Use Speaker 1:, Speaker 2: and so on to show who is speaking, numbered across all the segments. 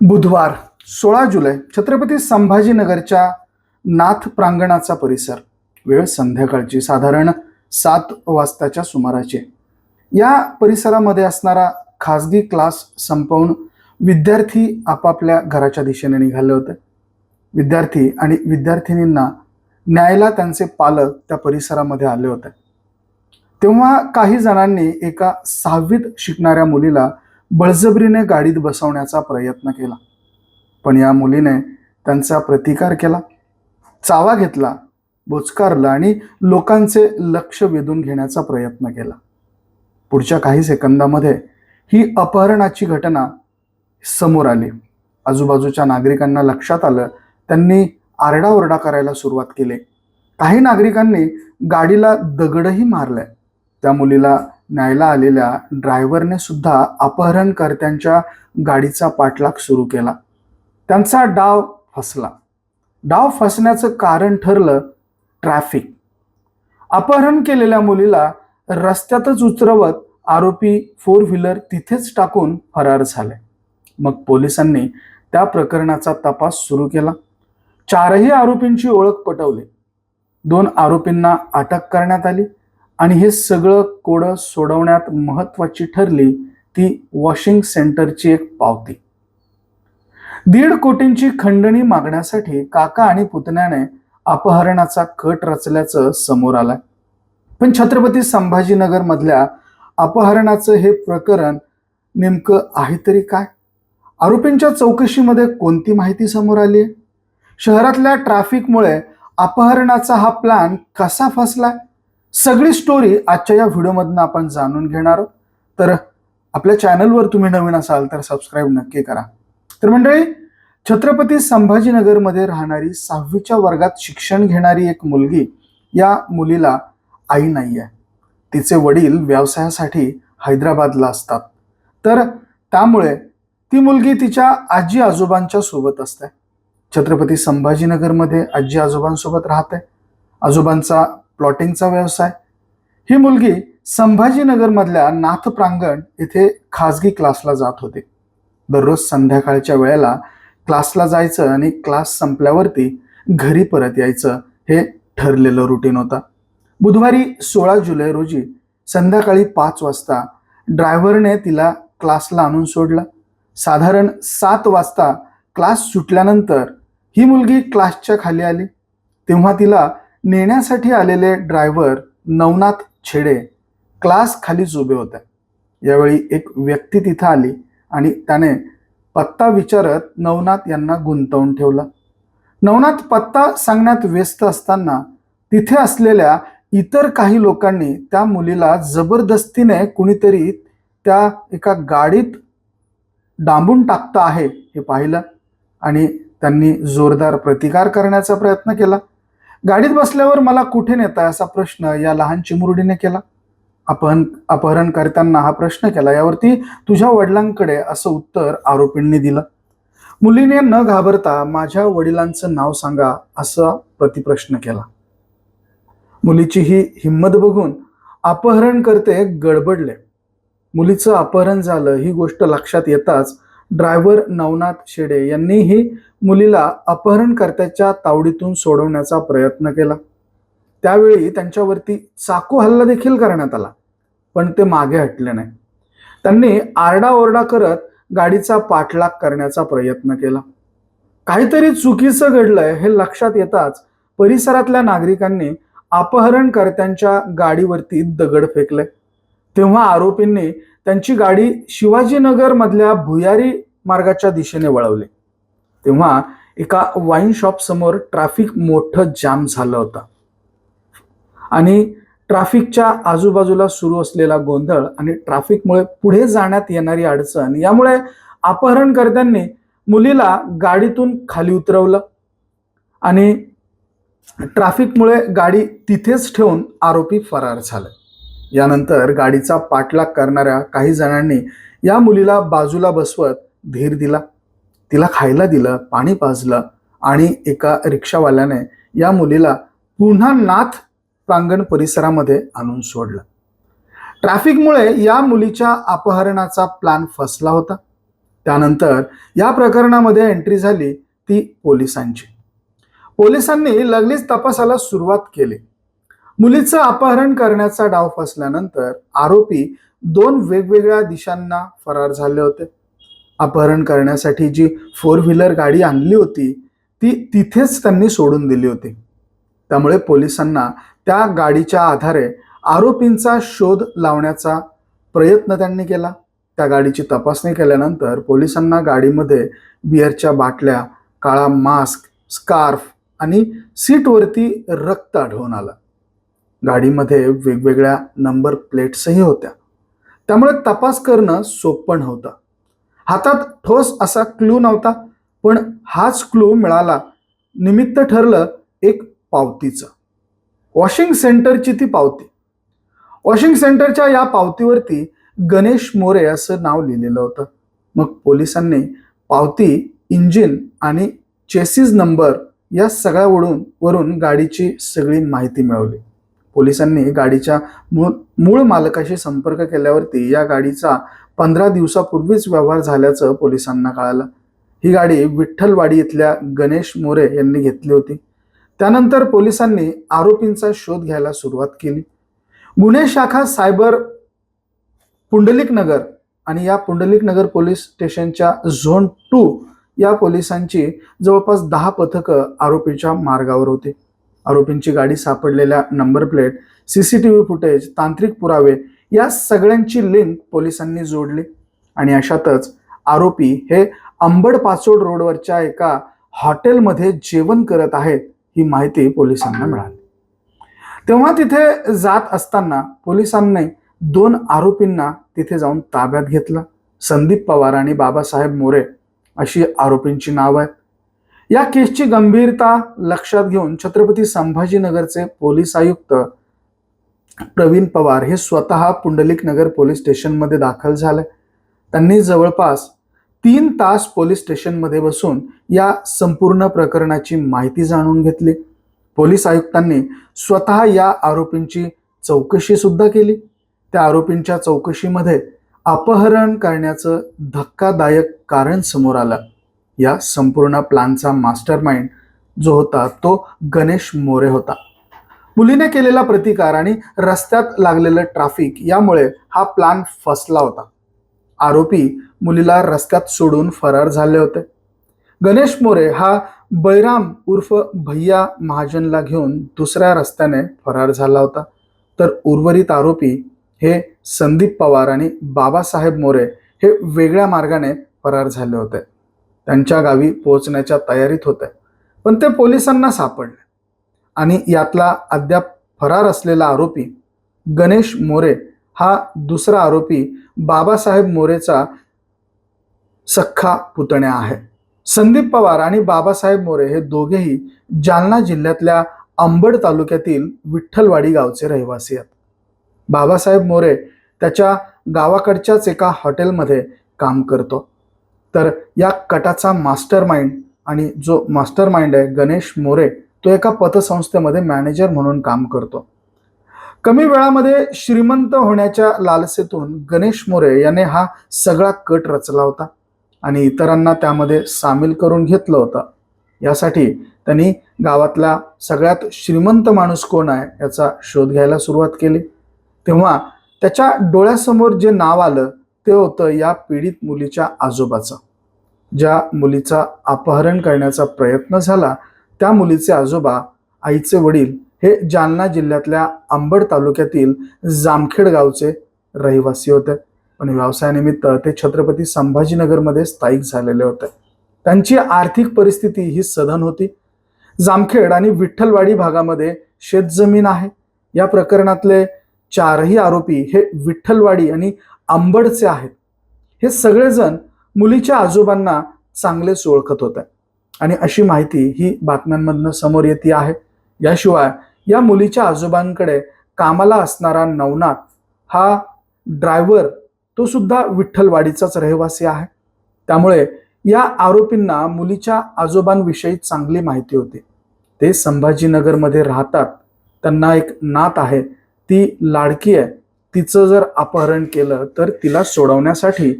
Speaker 1: बुधवार सोळा जुलै छत्रपती संभाजीनगरच्या नाथ प्रांगणाचा परिसर. वेळ संध्याकाळची साधारण सात वाजताच्या सुमाराची या परिसरामध्ये असणारा खाजगी क्लास संपवून विद्यार्थी आपापल्या घराच्या दिशेने निघाले होते. विद्यार्थी आणि विद्यार्थिनींना न्यायला त्यांचे पालक त्या परिसरामध्ये आले होते. तेव्हा काही जणांनी एका सहावीत शिकणाऱ्या मुलीला बळजबरीने गाडीत बसवण्याचा प्रयत्न केला. पण या मुलीने त्यांचा प्रतिकार केला. चावा घेतला बोचकारला आणि लोकांचे लक्ष वेधून घेण्याचा प्रयत्न केला. पुढच्या काही सेकंदामध्ये ही अपहरणाची घटना समोर आली. आजूबाजूच्या नागरिकांना लक्षात आलं त्यांनी आरडाओरडा करायला सुरुवात केली. काही नागरिकांनी गाडीला दगडही मारले त्या मुलीला न्यायला आलेल्या ड्रायव्हरने सुद्धा अपहरणकर्त्यांच्या गाडीचा पाठलाग सुरू केला. त्यांचा डाव फसला. डाव फसण्याचं कारण ठरलं ट्रॅफिक. अपहरण केलेल्या मुलीला रस्त्यातच उतरवत आरोपी फोर व्हीलर तिथेच टाकून फरार झाले. मग पोलिसांनी त्या प्रकरणाचा तपास सुरू केला. चारही आरोपींची ओळख पटवली. दोन आरोपींना अटक करण्यात आली. आणि हे सगळं कोडं सोडवण्यात महत्वाची ठरली ती वॉशिंग सेंटरची एक पावती. दीड कोटींची खंडणी मागण्यासाठी काका आणि पुतण्याने अपहरणाचा कट रचल्याचं समोर आलंय. पण छत्रपती संभाजीनगर मधल्या अपहरणाचं हे प्रकरण नेमकं आहे तरी काय? आरोपींच्या चौकशीमध्ये कोणती माहिती समोर आली आहे शहरातल्या ट्रॅफिकमुळे अपहरणाचा हा प्लॅन कसा फसलाय? सगळी स्टोरी आजच्या या व्हिडिओमधनं आपण जाणून घेणार आहोत. तर आपल्या चॅनलवर तुम्ही नवीन असाल तर सबस्क्राईब नक्की करा. तर मंडळी छत्रपती संभाजीनगरमध्ये राहणारी सहावीच्या वर्गात शिक्षण घेणारी एक मुलगी या मुलीला आई नाही आहे तिचे वडील व्यवसायासाठी हैदराबादला असतात. तर त्यामुळे ती मुलगी तिच्या आजी आजोबांच्या सोबत असते. छत्रपती संभाजीनगरमध्ये आजी आजोबांसोबत राहते. आजोबांचा प्लॉटिंगचा व्यवसाय. ही मुलगी संभाजीनगरमधल्या नाथ प्रांगण येथे खाजगी क्लासला जात होती. दररोज संध्याकाळच्या वेळेला क्लासला जायचं आणि क्लास संपल्यावरती घरी परत यायचं हे ठरलेलं रुटीन होतं. बुधवारी सोळा जुलै रोजी संध्याकाळी पाच वाजता ड्रायव्हरने तिला क्लासला आणून सोडलं. साधारण सात वाजता क्लास सुटल्यानंतर ही मुलगी क्लासच्या खाली आली. तेव्हा तिला नेण्यासाठी आलेले ड्रायव्हर नवनाथ छेडे क्लास खालीच उभे होते. यावेळी एक व्यक्ती तिथं आली आणि त्याने पत्ता विचारत नवनाथ यांना गुंतवून ठेवला. नवनाथ पत्ता सांगण्यात व्यस्त असताना तिथे असलेल्या इतर काही लोकांनी त्या मुलीला जबरदस्तीने कुणीतरी त्या एका गाडीत डांबून टाकता आहे हे पाहिलं आणि त्यांनी जोरदार प्रतिकार करण्याचा प्रयत्न केला. गाडीत बसल्यावर मला कुठे नेताय असा प्रश्न या लहान चिमुरडीने केला. आपण अपहरण करताना हा प्रश्न केला. यावरती तुझ्या वडिलांकडे असं उत्तर आरोपींनी दिलं. मुलीने न घाबरता माझ्या वडिलांचं नाव सांगा असा प्रतिप्रश्न केला. मुलीची ही हिंमत बघून अपहरण करते गडबडले. मुलीचं अपहरण झालं ही गोष्ट लक्षात येताच ड्रायव्हर नवनाथ शेडे यांनीही मुलीला अपहरणकर्त्याच्या तावडीतून सोडवण्याचा प्रयत्न केला. त्यावेळी त्यांच्यावरती चाकू हल्ला देखील करण्यात आला पण ते मागे हटले नाही. त्यांनी आरडाओरडा करत गाडीचा पाठलाग करण्याचा प्रयत्न केला. काहीतरी चुकीचं घडलंय हे लक्षात येताच परिसरातल्या नागरिकांनी अपहरणकर्त्यांच्या गाडीवरती दगड फेकले. तेव्हा आरोपींनी त्यांची गाडी शिवाजीनगर मधल्या भुयारी मार्गाच्या दिशेने वळवली. तेव्हा एका वाईन शॉप समोर ट्रॅफिक मोठं जाम झालं होतं. आणि ट्रॅफिकच्या आजूबाजूला सुरू असलेला गोंधळ आणि ट्रॅफिकमुळे पुढे जाण्यात येणारी अडचण यामुळे अपहरणकर्त्यांनी मुलीला गाडीतून खाली उतरवलं आणि ट्रॅफिकमुळे गाडी तिथेच ठेवून आरोपी फरार झाले. यानंतर गाडीचा पाठलाग करणाऱ्या काही जणांनी या मुलीला बाजूला बसवत धीर दिला. तिला खायला दिलं पाणी पाजलं आणि एका रिक्षावाल्याने या मुलीला पुन्हा नाथ प्रांगण परिसरामध्ये आणून सोडलं. ट्रॅफिकमुळे या मुलीच्या अपहरणाचा प्लॅन फसला होता. त्यानंतर या प्रकरणामध्ये एंट्री झाली ती पोलिसांची. पोलिसांनी लगलीच तपासाला सुरुवात केली. मुलीचं अपहरण करण्याचा डाव फसल्यानंतर आरोपी दोन वेगवेगळ्या दिशांना फरार झाले होते. अपहरण करण्यासाठी जी फोर व्हीलर गाडी आणली होती ती तिथेच त्यांनी सोडून दिली होती. त्यामुळे पोलिसांना त्या गाडीच्या आधारे आरोपींचा शोध लावण्याचा प्रयत्न त्यांनी केला. त्या गाडीची तपासणी केल्यानंतर पोलिसांना गाडीमध्ये बिअरच्या बाटल्या काळा मास्क स्कार्फ आणि सीटवरती रक्त आढळून आलं. गाडीमध्ये वेगवेगळ्या नंबर प्लेट्सही होत्या. त्यामुळे तपास करणं सोपं नव्हतं. हातात ठोस असा क्लू नव्हता पण हाच क्लू मिळाला. निमित्त ठरलं एक पावतीचं. वॉशिंग सेंटरची ती पावती. वॉशिंग सेंटरच्या या पावतीवरती गणेश मोरे असं नाव लिहिलेलं होतं. मग पोलिसांनी पावती इंजिन आणि चेसिस नंबर या सगळ्या वरून वरून गाडीची सगळी माहिती मिळवली. पोलिसांनी गाडीच्या मूळ मूळ मालकाशी संपर्क केल्यावरती या गाडीचा पंधरा दिवसापूर्वीच व्यवहार झाल्याचं पोलिसांना कळालं. ही गाडी विठ्ठलवाडी इथल्या गणेश मोरे यांनी घेतली होती. त्यानंतर पोलिसांनी आरोपींचा शोध घ्यायला सुरुवात केली. गुन्हे शाखा सायबर पुंडलिक नगर आणि या पुंडलिक नगर पोलीस स्टेशनच्या झोन टू या पोलिसांची जवळपास दहा पथकं आरोपीच्या मार्गावर होती. आरोपींची गाडी सापडलेल्या नंबर प्लेट सीसीटीव्ही फुटेज तांत्रिक पुरावे या सगळ्यांची लिंक पोलिसांनी जोडली. आणि अशातच आरोपी हे अंबड पाचोड रोडवरच्या एका हॉटेलमध्ये जेवण करत आहेत ही माहिती पोलिसांना मिळाली. तेव्हा तिथे जात असताना पोलिसांनी दोन आरोपींना तिथे जाऊन ताब्यात घेतलं. संदीप पवार आणि बाबासाहेब मोरे अशी आरोपींची नाव आहेत. या केसची गंभीरता लक्षात घेऊन छत्रपती संभाजीनगरचे पोलीस आयुक्त प्रवीण पवार हे स्वतः पुंडलिक नगर पोलीस स्टेशनमध्ये दाखल झाले. त्यांनी जवळपास तीन तास पोलीस स्टेशनमध्ये बसून या संपूर्ण प्रकरणाची माहिती जाणून घेतली. पोलीस आयुक्तांनी स्वतः या आरोपींची चौकशी सुद्धा केली. त्या आरोपींच्या चौकशीमध्ये अपहरण करण्याचं धक्कादायक कारण समोर आलं. या संपूर्ण प्लॅनचा मास्टर माइंड जो होता तो गणेश मोरे होता. मुलीने केलेला प्रतिकार आणि रस्त्यात लागलेलं ट्रॅफिक यामुळे हा प्लॅन फसला होता. आरोपी मुलीला रस्त्यात सोडून फरार झाले होते. गणेश मोरे हा बैराम उर्फ भैया महाजनला घेऊन दुसऱ्या रस्त्याने फरार झाला होता. तर उर्वरित आरोपी हे संदीप पवार आणि बाबासाहेब मोरे हे वेगळ्या मार्गाने फरार झाले होते. त्यांच्या गावी पोहोचण्याच्या तयारीत होते पण ते पोलिसांना सापडले. आणि यातला अद्याप फरार असलेला आरोपी गणेश मोरे हा दुसरा आरोपी बाबासाहेब मोरेचा सख्खा पुतण्या आहे. संदीप पवार आणि बाबासाहेब मोरे हे दोघेही जालना जिल्ह्यातल्या अंबड तालुक्यातील विठ्ठलवाडी गावचे रहिवासी आहेत. बाबासाहेब मोरे त्याच्या गावाकडच्याच एका हॉटेलमध्ये काम करतो. तर या कटाचा मास्टर माइंड आणि जो मास्टर माइंड आहे गणेश मोरे तो एका पतसंस्थेमध्ये मॅनेजर म्हणून काम करतो. कमी वेळामध्ये श्रीमंत होण्याच्या लालसेतून गणेश मोरे याने हा सगळा कट रचला होता आणि इतरांना त्यामध्ये सामील करून घेतलं होतं. यासाठी त्यांनी गावातला सगळ्यात श्रीमंत माणूस कोण आहे याचा शोध घ्यायला सुरुवात केली. तेव्हा त्याच्या डोळ्यासमोर जे नाव आलं ते होतं या पीडित मुलीच्या आजोबाचं. ज्या मुलीचा अपहरण करण्याचा प्रयत्न झाला त्या मुलीचे आजोबा आईचे वडील हे जालना जिल्ह्यातल्या अंबड तालुक्यातील जामखेड गावचे रहिवासी होते. पण व्यवसायानिमित्त ते छत्रपती संभाजीनगरमध्ये स्थायिक झालेले होते. त्यांची आर्थिक परिस्थिती ही सधन होती. जामखेड आणि विठ्ठलवाडी भागामध्ये शेतजमीन आहे. या प्रकरणातले चारही आरोपी हे विठ्ठलवाडी आणि आंबडचे आहेत. हे सगळेजण मुलीच्या आजोबांना चांगलेच ओळखत होते. आणि अशी माहिती ही बातम्यांमधनं समोर येते आहे. याशिवाय या मुलीच्या आजोबांकडे कामाला असणारा नवनाथ हा ड्रायव्हर तो सुद्धा विठ्ठलवाडीचाच रहिवासी आहे. त्यामुळे या आरोपींना मुलीच्या आजोबांविषयी चांगली माहिती होती. ते संभाजीनगरमध्ये राहतात. त्यांना एक नात आहे. ती लाडकी आहे तिचं जर अपहरण केलं तर तिला सोडवण्यासाठी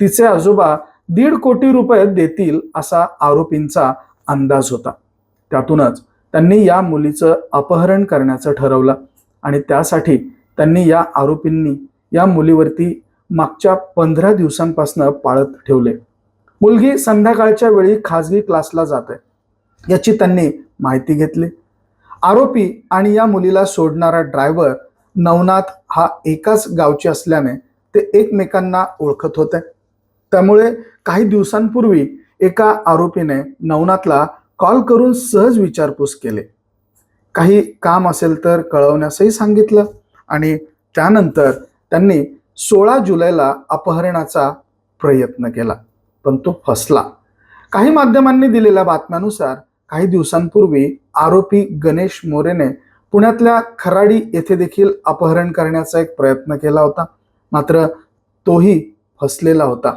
Speaker 1: तिचे आजोबा दीड कोटी रुपये देतील असा आरोपींचा अंदाज होता. त्यातूनच त्यांनी या मुलीचं अपहरण करण्याचं ठरवलं आणि त्यासाठी त्यांनी या आरोपींनी या मुलीवरती मागच्या पंधरा दिवसांपासून पाळत ठेवले. मुलगी संध्याकाळच्या वेळी खाजगी क्लासला जाते. याची त्यांनी माहिती घेतली. आरोपी आणि या मुलीला सोडणारा ड्रायव्हर नवनाथ हा एकाच गावचे असल्याने ते एकमेकांना ओळखत होते. त्यामुळे काही दिवसांपूर्वी एका आरोपीने नवनाथला कॉल करून सहज विचारपूस केले. काही काम असेल तर कळवण्यासही सांगितलं आणि त्यानंतर त्यांनी सोळा जुलैला अपहरणाचा प्रयत्न केला पण तो फसला. काही माध्यमांनी दिलेल्या बातम्यानुसार काही दिवसांपूर्वी आरोपी गणेश मोरेने पुण्यातल्या खराडी येथे देखील अपहरण करण्याचा एक प्रयत्न केला होता. मात्र तोही फसलेला होता.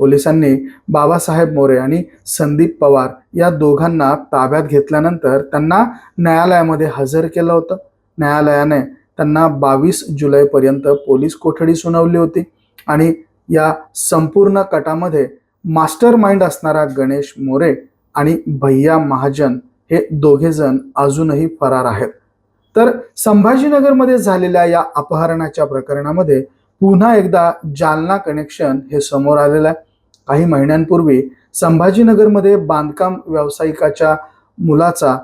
Speaker 1: पोलिसांनी बाबासाहेब मोरे आणि संदीप पवार या दोघांना ताब्यात घेतल्यानंतर त्यांना न्यायालयामध्ये हजर केलं होतं. न्यायालयाने त्यांना बावीस जुलैपर्यंत पोलीस कोठडी सुनावली होती आणि या संपूर्ण कटामध्ये मास्टर माइंड असणारा गणेश मोरे आणि भैया महाजन हे दोघे जण अजूनही फरार आहेत. तर संभाजीनगरमध्ये झालेल्या या अपहरणाच्या प्रकरणामध्ये पुन्हा एकदा जालना कनेक्शन हे समोर आलेलं आहे. काही महिन्यांपूर्वी संभाजीनगरमध्ये बांधकाम व्यावसायिकाच्या मुलाचा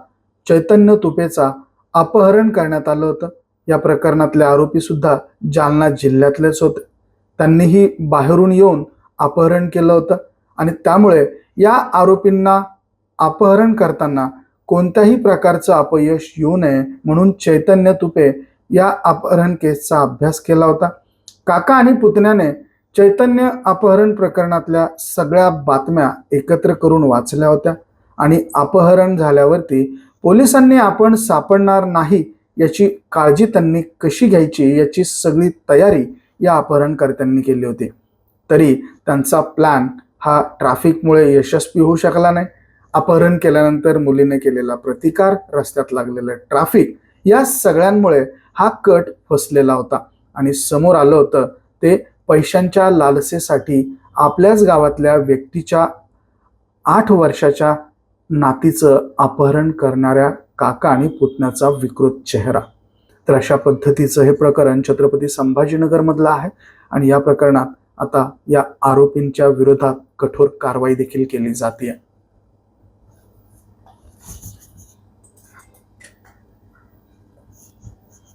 Speaker 1: चैतन्य तुपेचा अपहरण करण्यात आलं होतं. या प्रकरणातले आरोपीसुद्धा जालना जिल्ह्यातलेच होते. त्यांनीही बाहेरून येऊन अपहरण केलं होतं. आणि त्यामुळे या आरोपींना अपहरण करताना कोणत्याही प्रकारचं अपयश येऊ नये म्हणून चैतन्य तुपे या अपहरण केसचा अभ्यास केला होता. काका आणि पुतण्याने चैतन्य अपहरण प्रकरणातल्या सगळ्या बातम्या एकत्र करून वाचल्या होत्या आणि अपहरण झाल्यावरती पोलिसांनी आपण सापडणार नाही याची काळजी त्यांनी कशी घ्यायची याची सगळी तयारी या अपहरणकर्त्यांनी केली होती. तरी त्यांचा प्लॅन हा ट्रॅफिकमुळे यशस्वी होऊ शकला नाही. अपहरण केल्यानंतर मुलीने केलेला प्रतिकार रस्त्यात लागलेलं ट्रॅफिक या सगळ्यांमुळे हा कट फसलेला होता. आणि समोर आलं होतं ते पैशांच्या लालसेसाठी आपल्याच गावातल्या व्यक्तीच्या आठ वर्षाच्या नातीचं अपहरण करणाऱ्या काका आणि पुतण्याचा विकृत चेहरा. तर अशा पद्धतीचं हे प्रकरण छत्रपती संभाजीनगरमधलं आहे आणि या प्रकरणात आता या आरोपींच्या विरोधात कठोर कारवाई देखील केली जाते